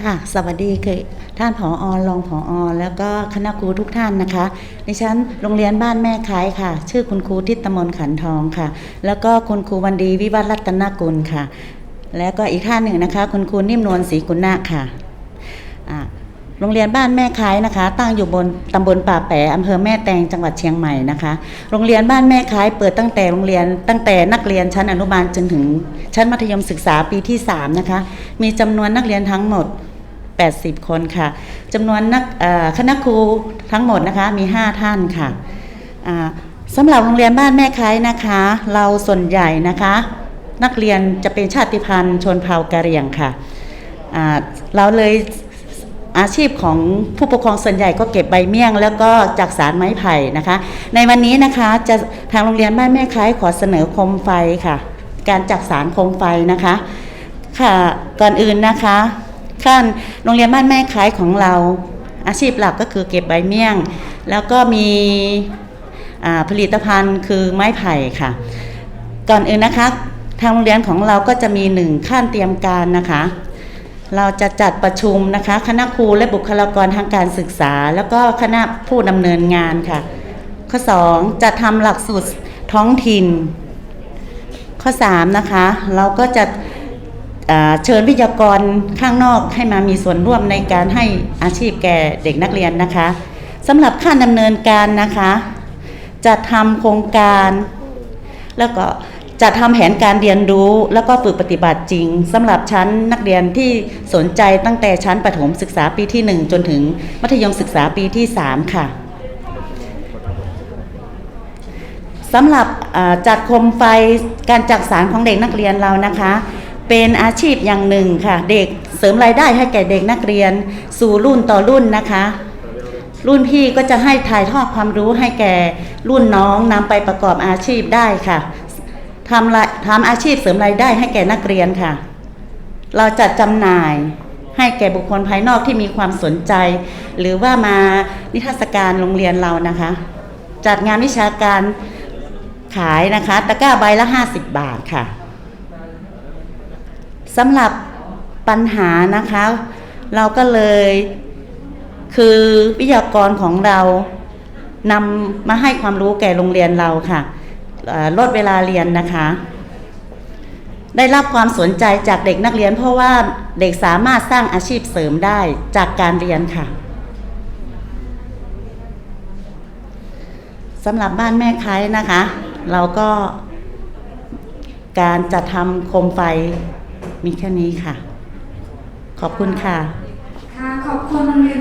ค่ะสวัสดีคือท่านผออรองผออแล้วก็คณะครูทุกท่านนะคะดิฉันโรงเรียนบ้านแม่ค้ายค่ะ ชื่อคุณครูทิตมนขันทองค่ะ แล้วก็คุณครูวันดีวิวัฒรัตนกุลค่ะ แล้วก็อีกท่านหนึ่งนะคะ คุณครูนิ่มนวลศรีกุณาคค่ะอ่า โรงเรียนบ้านแม่ค้ายนะคะ ตั้งอยู่บนตำบลป่าแปะอำเภอแม่แตงจังหวัดเชียงใหม่นะคะ โรงเรียนบ้านแม่ค้าย เปิดตั้งแต่โรงเรียนตั้งแต่นักเรียนชั้นอนุบาลจนถึงชั้นมัธยมศึกษาปีที่ 3 นะคะ มีจำนวนนักเรียนทั้งหมด 80 คนค่ะจำนวนนักคณะครูทั้งหมดนะคะมี 5 ท่านค่ะอ่าสำหรับโรงเรียนบ้านแม่ค้ายนะคะ เราส่วนใหญ่นะคะ นักเรียนจะเป็นชาติพันธุ์ชนเผ่ากะเหรี่ยงค่ะเราเลย อาชีพของผู้ปกครองส่วนใหญ่ก็เก็บใบเมี่ยง แล้วก็จักสารไม้ไผ่นะคะ ในวันนี้นะคะจะทางโรงเรียนบ้านแม่คล้ายขอเสนอโคมไฟค่ะ การจักสารโคมไฟนะคะ ค่ะก่อนอื่นนะคะขั้นโรงเรียนบ้านแม่ขายของเราอาชีพหลักก็คือเก็บใบเมี่ยง แล้วก็มีผลิตภัณฑ์คือไม้ไผ่ค่ะ ก่อนอื่นนะคะ ทางโรงเรียนของเราก็จะมีหนึ่งขั้นเตรียมการนะคะ เราจะจัดประชุมนะคะ คณะครูและบุคลากรทางการศึกษา แล้วก็คณะผู้ดำเนินงานค่ะ ข้อ 2 จะทำหลักสูตรท้องถิ่น ข้อ 3 นะคะ เราก็จะเชิญวิทยากรข้างนอกให้มามีส่วนร่วมในการให้อาชีพแก่เด็กนักเรียนนะคะสำหรับขั้นดำเนินการนะคะ จะทำโครงการ แล้วก็ จะทำแผนการเรียนรู้แล้วก็ฝึกปฏิบัติจริงสำหรับชั้นนักเรียนที่สนใจตั้งแต่ชั้นประถมศึกษาปีที่ 1 จนถึงมัธยมศึกษาปีที่ 3 ค่ะสำหรับจัดโคมไฟการจักสารของเด็กนักเรียนเรานะคะ เป็นอาชีพอย่างหนึ่งค่ะ เด็กเสริมรายได้ให้แก่เด็กนักเรียน สู่รุ่นต่อรุ่นนะคะ รุ่นพี่ก็จะให้ถ่ายทอดความรู้ให้แก่รุ่นน้องนำไปประกอบอาชีพได้ค่ะ ทำละทำอาชีพเสริมรายได้ให้แก่นักเรียนค่ะ เราจัดจำหน่ายให้แก่บุคคลภายนอกที่มีความสนใจ หรือว่ามานิทรรศการโรงเรียนเรานะคะ จัดงานวิชาการขายนะคะ ตะกร้าใบละ 50 บาทค่ะสำหรับปัญหานะคะ เราก็เลยคือวิทยากรของเรานำมาให้ความรู้แก่โรงเรียนเราค่ะ ลดเวลาเรียนนะคะ ได้รับความสนใจจากเด็กนักเรียน เพราะว่าเด็กสามารถสร้างอาชีพเสริมได้จากการเรียนค่ะสำหรับบ้านแม่ค้ายนะคะ เราก็การจัดทำโคมไฟมีแค่นี้ค่ะ ขอบคุณค่ะ ค่ะ ขอบคุณโรงเรียน